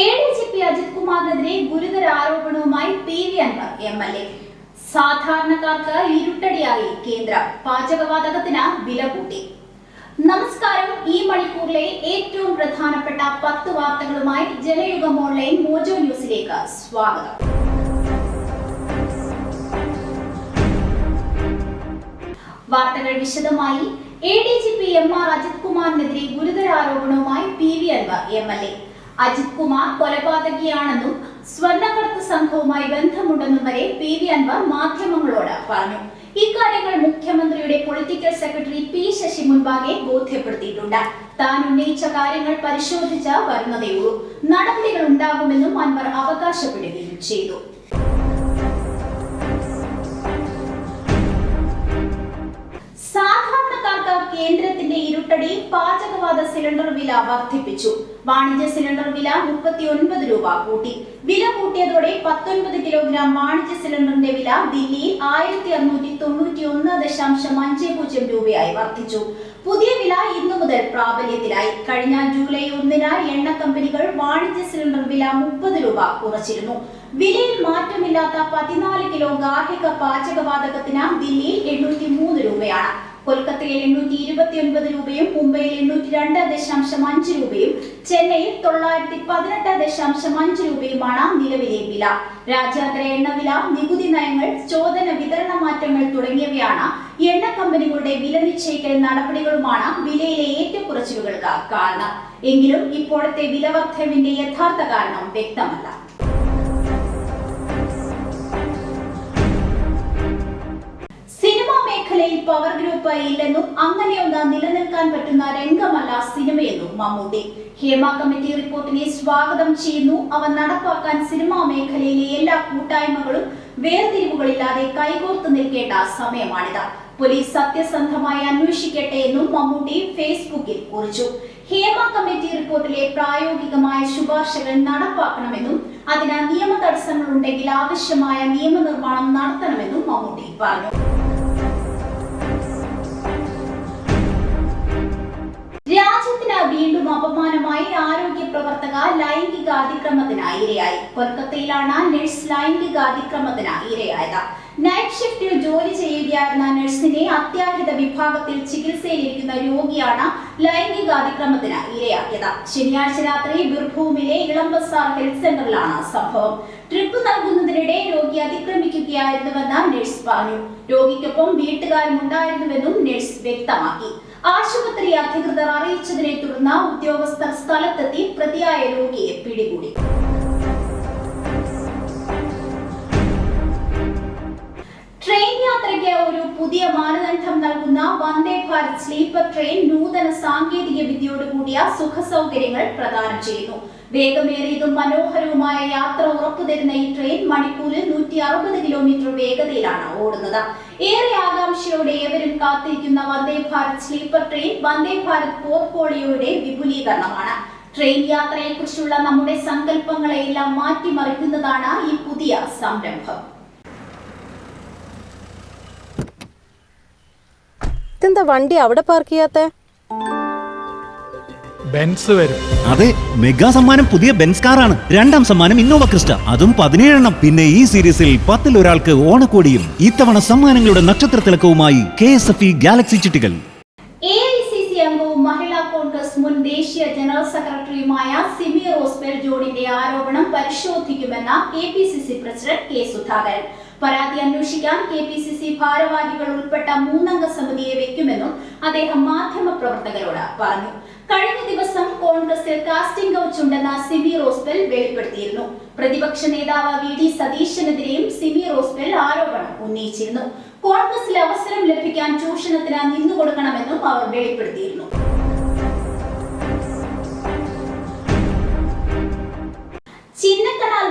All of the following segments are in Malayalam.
A D G P Ajith കുമാറിനെതിരെ ഗുരുതര ആരോപണവുമായി P V Anvar M L A. സാധാരണക്കാർക്ക് ഇരുട്ടടിയായി കേന്ദ്രം. പാചകവാതകത്തിന് വില കൂട്ടി. നമസ്കാരം. ഈ മണിക്കൂറിലെ ഏറ്റവും പ്രധാനപ്പെട്ട പത്ത് വാർത്തകളുമായി ജനയുഗം ഓൺലൈൻ മോജോ ന്യൂസിലേക്ക് സ്വാഗതം. വാർത്തകൾ വിശദമായി. A D G P M R Ajith കുമാറിനെതിരെ ഗുരുതര ആരോപണവുമായി P V Anvar M L A. Ajith Kumar കൊലപാതകിയാണെന്നും സ്വർണക്കടത്ത് സംഘവുമായി ബന്ധമുണ്ടെന്നും വരെ പി വി അൻവർ മാധ്യമങ്ങളോട് പറഞ്ഞു. ഇക്കാര്യങ്ങൾ മുഖ്യമന്ത്രിയുടെ പൊളിറ്റിക്കൽ സെക്രട്ടറി പി ശശി മുൻപാകെ ബോധ്യപ്പെടുത്തിയിട്ടുണ്ട്. താൻ ഉന്നയിച്ച കാര്യങ്ങൾ പരിശോധിച്ച് വരുന്നതേയുള്ളൂ നടപടികൾ ഉണ്ടാകുമെന്നും അൻവർ അവകാശപ്പെടുകയും ചെയ്തു. സാധാരണക്കാർക്ക് കേന്ദ്രത്തിന്റെ ഇരുട്ടടി പാചകവാത സിലിണ്ടർ വില വർദ്ധിപ്പിച്ചു. വാണിജ്യ സിലിണ്ടർ വില മുപ്പത്തി ഒൻപത് രൂപ കൂട്ടി. വില കൂട്ടിയതോടെ പത്തൊൻപത് കിലോഗ്രാം വാണിജ്യ സിലിണ്ടറിന്റെ വില ദില്ലിയിൽ ആയിരത്തി അറുന്നൂറ്റി തൊണ്ണൂറ്റി ഒന്ന് ദശാംശം അഞ്ച് പൂജ്യം രൂപയായി വർദ്ധിച്ചു. പുതിയ വില ഇന്നു മുതൽ പ്രാബല്യത്തിലായി. കഴിഞ്ഞ ജൂലൈ ഒന്നിന് എണ്ണ കമ്പനികൾ വാണിജ്യ സിലിണ്ടർ വില മുപ്പത് രൂപ കുറച്ചിരുന്നു. വിലയിൽ മാറ്റമില്ലാത്ത പതിനാല് കിലോ ഗാർഹിക പാചകവാതകത്തിന് ദില്ലിയിൽ എണ്ണൂറ്റി മൂന്ന് രൂപയാണ്. കൊൽക്കത്തയിൽ എണ്ണൂറ്റി ഇരുപത്തി ഒൻപത് രൂപയും മുംബൈയിൽ എണ്ണൂറ്റി രണ്ട് ദശാംശം അഞ്ച് രൂപയും ചെന്നൈയിൽ തൊള്ളായിരത്തി പതിനെട്ട് ദശാംശം അഞ്ച് രൂപയുമാണ് നിലവിലെ വില. രാജ്യാന്തര എണ്ണവില നികുതി നയങ്ങൾ ചോദന വിതരണ മാറ്റങ്ങൾ തുടങ്ങിയവയാണ് എണ്ണ കമ്പനികളുടെ വില നിശ്ചയിക്കൽ നടപടികളുമാണ് വിലയിലെ ഏറ്റക്കുറച്ചിലുകൾക്ക് കാരണം. എങ്കിലും ഇപ്പോഴത്തെ വില വർദ്ധവിന്റെ യഥാർത്ഥ കാരണം വ്യക്തമല്ല. മേഖലയിൽ പവർ ഗ്രൂപ്പ് ഇല്ലെന്നും അങ്ങനെയൊന്ന് നിലനിൽക്കാൻ പറ്റുന്ന രംഗമല്ല സിനിമയെന്നും മമ്മൂട്ടി. ഹേമ കമ്മിറ്റി റിപ്പോർട്ടിനെ സ്വാഗതം ചെയ്യുന്നു. അവ നടപ്പാക്കാൻ സിനിമാ മേഖലയിലെ എല്ലാ കൂട്ടായ്മകളും വേർതിരിവുകളില്ലാതെ കൈകോർത്ത് നിൽക്കേണ്ട സമയമാണിത്. പോലീസ് സത്യസന്ധമായി അന്വേഷിക്കട്ടെ എന്നും മമ്മൂട്ടി ഫേസ്ബുക്കിൽ കുറിച്ചു. ഹേമ കമ്മിറ്റി റിപ്പോർട്ടിലെ പ്രായോഗികമായ ശുപാർശകൾ നടപ്പാക്കണമെന്നും അതിനാൽ നിയമ തടസ്സങ്ങളുണ്ടെങ്കിൽ ആവശ്യമായ നിയമനിർമ്മാണം നടത്തണമെന്നും മമ്മൂട്ടി പറഞ്ഞു. ലൈംഗിക അതിക്രമത്തിന് ഇരയായി. കൊൽക്കത്തയിലാണ് നഴ്സ് ലൈംഗികാതിക്രമത്തിന് ഇരയായത്. നൈറ്റ് ഷിഫ്റ്റിൽ ജോലി ചെയ്യുകയായിരുന്ന നഴ്സിനെ അത്യാഹിത വിഭാഗത്തിൽ ചികിത്സയിലിരിക്കുന്ന രോഗിയാണ് ലൈംഗിക അതിക്രമത്തിന് ഇരയാക്കിയത്. ശനിയാഴ്ച രാത്രി ബിർഭൂമിലെ ഇളംബസാർ ഹെൽത്ത് സെന്ററിലാണ് സംഭവം. ട്രിപ്പ് നൽകുന്നതിനിടെ രോഗി അതിക്രമിക്കുകയായിരുന്നുവെന്ന് നഴ്സ് പറഞ്ഞു. രോഗിക്കൊപ്പം വീട്ടുകാരും ഉണ്ടായിരുന്നുവെന്നും നഴ്സ് വ്യക്തമാക്കി. ആശുപത്രി അധികൃതർ അറിയിച്ചതിനെ തുടർന്ന് ഉദ്യോഗസ്ഥർ സ്ഥലത്തെത്തി പ്രതിയായ രോഗിയെ പിടികൂടി. ട്രെയിൻ യാത്രയ്ക്ക് ഒരു പുതിയ മാനദണ്ഡം നൽകുന്ന വന്ദേ ഭാരത് സ്ലീപ്പർ ട്രെയിൻ നൂതന സാങ്കേതിക വിദ്യയോട് കൂടിയ സുഖ സൗകര്യങ്ങൾ പ്രദാനം ചെയ്യുന്നു. വേഗമേറിയതും മനോഹരവുമായ യാത്ര ഉറപ്പുതരുന്ന ഈ ട്രെയിൻ മണിക്കൂറിൽ നൂറ്റി അറുപത് കിലോമീറ്റർ വേഗതയിലാണ് ഓടുന്നത്. ഏറെ ആകാംക്ഷയോടെ ഏവരും കാത്തിരിക്കുന്ന വന്ദേ ഭാരത് സ്ലീപ്പർ ട്രെയിൻ വന്ദേ ഭാരത് പോർട്ട്ഫോളിയോയുടെ വിപുലീകരണമാണ്. ട്രെയിൻ യാത്രയെ കുറിച്ചുള്ള നമ്മുടെ സങ്കല്പങ്ങളെയെല്ലാം മാറ്റിമറിക്കുന്നതാണ് ഈ പുതിയ സംരംഭം. എന്താ വണ്ടി അവിടെ പാർക്ക് ചെയ്യാത്തെ? ബെൻസ് വരും. അതെ മെഗാ സമ്മാനം പുതിയ ബെൻസ് കാറാണ്. രണ്ടാം സമ്മാനം ഇന്നോവ ക്രിസ്റ്റ. അതും പതിനേഴെണ്ണം. പിന്നെ ഈ സീരീസിൽ പത്തിൽ ഒരാൾക്ക് ഓണക്കോടിയും ഇത്തവണ സമ്മാനങ്ങളുടെ നക്ഷത്ര തിളക്കവുമായി K S F E galaxy ചിട്ടികൾ അംഗവും മഹിളാ കോൺഗ്രസ് മുൻ ദേശീയ ജനറൽ സെക്രട്ടറിയുമായ സിമി റോസ്ബെൽ ജോണിന്റെ ആരോപണം പരിശോധിക്കുമെന്ന K P C C president K Sudhakaran. പരാതി അന്വേഷിക്കാൻ കെ പി സി സി ഭാരവാഹികൾ ഉൾപ്പെട്ട മൂന്നംഗ സമിതിയെ വെക്കുമെന്നും അദ്ദേഹം മാധ്യമപ്രവർത്തകരോട് പറഞ്ഞു. കഴിഞ്ഞ ദിവസം കോൺഗ്രസിൽ കാസ്റ്റിംഗ് കൗച്ച് ഉണ്ടെന്ന സിമി റോസ്ബെൽ വെളിപ്പെടുത്തിയിരുന്നു. പ്രതിപക്ഷ നേതാവ് വി ഡി സതീശനെതിരെയും സിമി റോസ്ബെൽ ആരോപണം ഉന്നയിച്ചിരുന്നു. കോൺഗ്രസിൽ അവസരം ലഭിക്കാൻ ചൂഷണത്തിന് നിന്നുകൊടുക്കണമെന്നും അവർ വെളിപ്പെടുത്തിയിരുന്നു.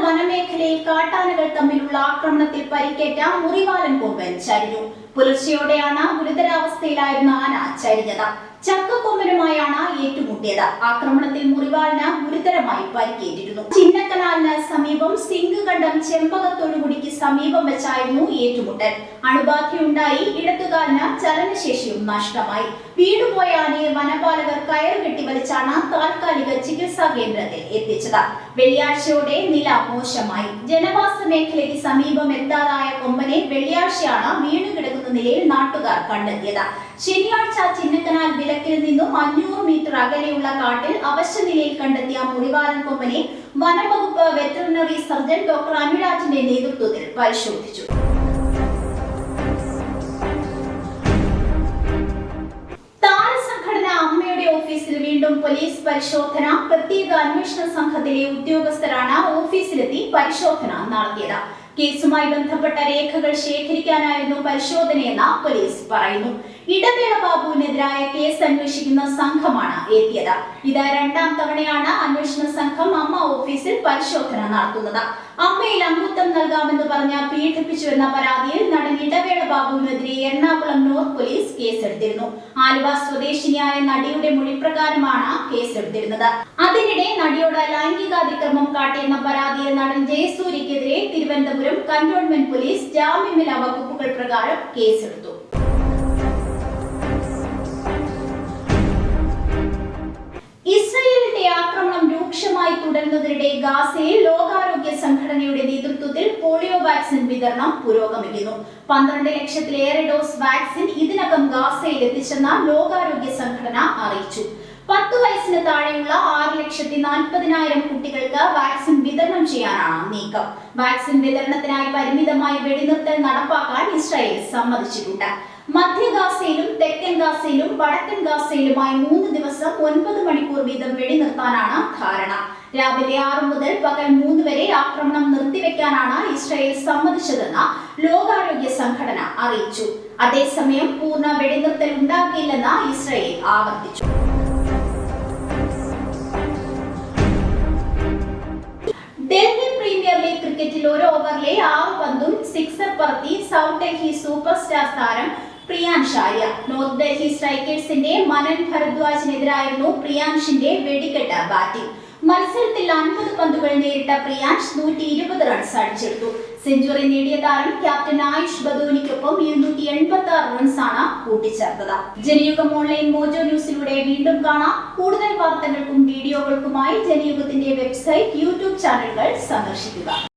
വനമേഖലയിൽ കാട്ടാനകൾ തമ്മിലുള്ള ആക്രമണത്തിൽ പരിക്കേറ്റ മുറിവാലൻ കൊമ്പൻ ചരിഞ്ഞു. പുലർച്ചെയോടെയാണ് ഗുരുതരാവസ്ഥയിലായിരുന്ന ആന ചരിഞ്ഞത്. ചക്കക്കൊമ്പനുമായാണ് ഏറ്റുമുട്ടിയത്. ആക്രമണത്തിൽ മുറിവാളിന് ഗുരുതരമായി പരിക്കേറ്റിരുന്നു. ചിന്നക്കനാലിന് സമീപം സിംഗ് കണ്ടം ചെമ്പകത്തൊഴുകുടിക്ക് സമീപം വെച്ചായിരുന്നു ഏറ്റുമുട്ടൽ. അണുബാധയുണ്ടായി ഇടത്തുകാലിന് ചലനശേഷിയും നഷ്ടമായി. വീടുപോയ ആനയെ വനപാലകർ കയർ കെട്ടി വലിച്ചാണ് താൽക്കാലിക ചികിത്സാ കേന്ദ്രത്തിൽ എത്തിച്ചത്. വെള്ളിയാഴ്ചയോടെ നില മോശമായി. ജനവാസ മേഖലയ്ക്ക് സമീപം എത്താതായ കൊമ്പനെ വെള്ളിയാഴ്ചയാണ് വീണുകിടക്കുന്ന നിലയിൽ നാട്ടുകാർ കണ്ടെത്തിയത്. ശനിയാഴ്ച ചിന്നക്കനാൽ വിലക്കിൽ നിന്നും അഞ്ഞൂറ് മീറ്റർ അകലെയുള്ള കാട്ടിൽ അവശ്യ നിലയിൽ കണ്ടെത്തിയ മുറിവാലൻ കൊമ്പനെ വനംവകുപ്പ് വെറ്ററിനറി സർജൻ ഡോക്ടർ അനുരാജിന്റെ നേതൃത്വത്തിൽ പരിശോധിച്ചു. ഓഫീസിൽ വീണ്ടും പോലീസ് പരിശോധന പ്രത്യേക അന്വേഷണ സംഘത്തിലെ ഉദ്യോഗസ്ഥരാണ് ഓഫീസിലെത്തി പരിശോധന നടത്തിയത്. കേസുമായി ബന്ധപ്പെട്ട രേഖകൾ ശേഖരിക്കാനായിരുന്നു പരിശോധനയെന്ന് പോലീസ് പറയുന്നു. ഇടവേള ബാബുവിനെതിരായ കേസ് അന്വേഷിക്കുന്ന സംഘമാണ് എത്തിയത്. ഇത് രണ്ടാം തവണയാണ് അന്വേഷണ സംഘം അമ്മ ഓഫീസിൽ പരിശോധന നടത്തുന്നത്. അമ്മയിൽ അംഗത്വം പീഡിപ്പിച്ചുവെന്ന പരാതിയിൽ നടൻ ഇടവേള ബാബുവിനെതിരെ എറണാകുളം നോർത്ത് പോലീസ് കേസെടുത്തിരുന്നു. ആലുവ സ്വദേശിനിയായ നടിയുടെ മൊഴിപ്രകാരമാണ് കേസെടുത്തിരുന്നത്. അതിനിടെ നടിയോട് ലൈംഗികാതിക്രമം കാട്ടിയെന്ന പരാതിയിൽ നടൻ ജയസൂര്യക്കെതിരെ തിരുവനന്തപുരം കന്റോൺമെന്റ് പോലീസ് ജാമ്യമില്ലാ വകുപ്പുകൾ പ്രകാരം കേസെടുത്തു. ഇസ്രയേലിന്റെ ആക്രമണം രൂക്ഷമായി തുടരുന്നതിനിടെ ഗാസയിൽ ലോകാരോഗ്യ സംഘടനയുടെ നേതൃത്വത്തിൽ പോളിയോ വാക്സിൻ വിതരണം പുരോഗമിക്കുന്നു. പന്ത്രണ്ട് ലക്ഷത്തിലേറെ ഡോസ് വാക്സിൻ ഇതിനകം ഗാസയിൽ എത്തിച്ചെന്ന് ലോകാരോഗ്യ സംഘടന അറിയിച്ചു. പത്ത് വയസ്സിന് താഴെയുള്ള ആറ് ലക്ഷത്തി നാൽപ്പതിനായിരം കുട്ടികൾക്ക് വാക്സിൻ വിതരണം ചെയ്യാനാണ് നീക്കം. വാക്സിൻ വിതരണത്തിനായി പരിമിതമായ വെടിനിർത്തൽ നടപ്പാക്കാൻ ഇസ്രായേൽ സമ്മതിച്ചിട്ടുണ്ട്. മധ്യ ഗാസയിലും തെക്കൻ ഗാസയിലും വടക്കൻ ഗാസയിലുമായി മൂന്ന് ദിവസം ഒൻപത് മണിക്കൂർ വീതം വെടിനിർത്താനാണ് ധാരണ. രാവിലെ ആറ് മുതൽ പകൽ മൂന്ന് വരെ ആക്രമണം നിർത്തിവെക്കാനാണ് ഇസ്രായേൽ സമ്മതിച്ചതെന്ന് ലോകാരോഗ്യ സംഘടന അറിയിച്ചു. അതേസമയം പൂർണ വെടിനിർത്തൽ ഉണ്ടാക്കിയില്ലെന്ന് ഇസ്രായേൽ ആവർത്തിച്ചു. ഡൽഹി പ്രീമിയർ ലീഗ് ക്രിക്കറ്റിൽ ഒരു ഓവറിലെ ആറ് പന്തും സിക്സർ പറത്തി സൗത്ത് ഡൽഹി സൂപ്പർ സ്റ്റാർ താരം പ്രിയാൻഷ് ആര്യ. നോർത്ത് ഡൽഹി സ്ട്രൈക്കേഴ്സിന്റെ മനൻ ഭരദ്വാജിനെതിരായിരുന്നു പ്രിയാംഷിന്റെ വെടിക്കെട്ട് ബാറ്റിംഗ് മത്സരത്തിൽ അൻപത് പന്തുകൾ നേരിട്ട പ്രിയാംഷ് നൂറ്റി ഇരുപത് റൺസ് അടിച്ചെടുത്തു. സെഞ്ചുറി നേടിയ താരം ക്യാപ്റ്റൻ ആയുഷ് ബദോനിക്കൊപ്പം ഇരുന്നൂറ്റി എൺപത്തി ആറ് റൺസാണ് കൂട്ടിച്ചേർത്തത്. ജനയുഗം ഓൺലൈൻ മോജോ ന്യൂസിലൂടെ വീണ്ടും കാണാം. കൂടുതൽ വാർത്തകൾക്കും വീഡിയോകൾക്കുമായി ജനയുഗത്തിന്റെ വെബ്സൈറ്റ് യൂട്യൂബ് ചാനലുകൾ സന്ദർശിക്കുക.